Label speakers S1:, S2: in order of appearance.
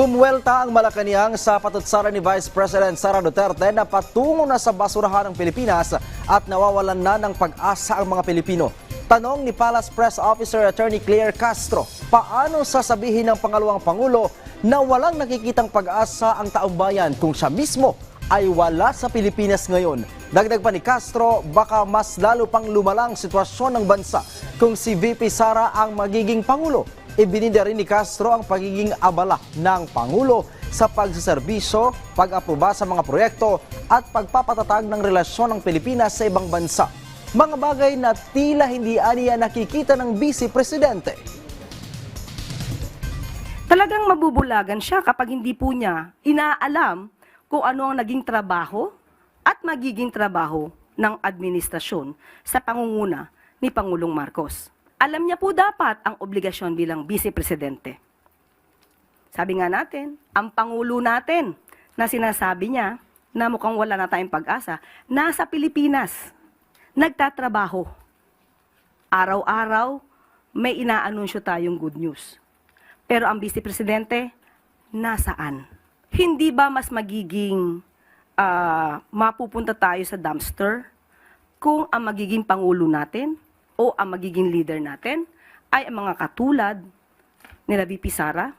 S1: Bumwelta ang Malacanang sa patutsara ni Vice President Sara Duterte na patungo na sa basurahan ng Pilipinas at nawawalan na ng pag-asa ang mga Pilipino. Tanong ni Palace Press Officer Attorney Claire Castro, paano sasabihin ng pangalawang Pangulo na walang nakikitang pag-asa ang taong bayan kung siya mismo ay wala sa Pilipinas ngayon. Dagdag pa ni Castro, baka mas lalo pang lumalang sitwasyon ng bansa kung si VP Sara ang magiging Pangulo. Ibininda rin ni Castro ang pagiging abala ng Pangulo sa pagsaserbisyo, pag-aproba sa mga proyekto at pagpapatatag ng relasyon ng Pilipinas sa ibang bansa. Mga bagay na tila hindi aniya nakikita ng Vice Presidente.
S2: Talagang mabubulagan siya kapag hindi po niya inaalam kung ano ang naging trabaho at magiging trabaho ng administrasyon sa pangunguna ni Pangulong Marcos. Alam niya po dapat ang obligasyon bilang Vice Presidente. Sabi nga natin, ang Pangulo natin na sinasabi niya na mukhang wala na tayong pag-asa, nasa Pilipinas, nagtatrabaho. Araw-araw, may inaanunsyo tayong good news. Pero ang Vice Presidente, nasaan? Hindi ba mas magiging ah, mapupunta tayo sa dumpster kung ang magiging Pangulo natin o ang magiging leader natin ay ang mga katulad nila VP Sara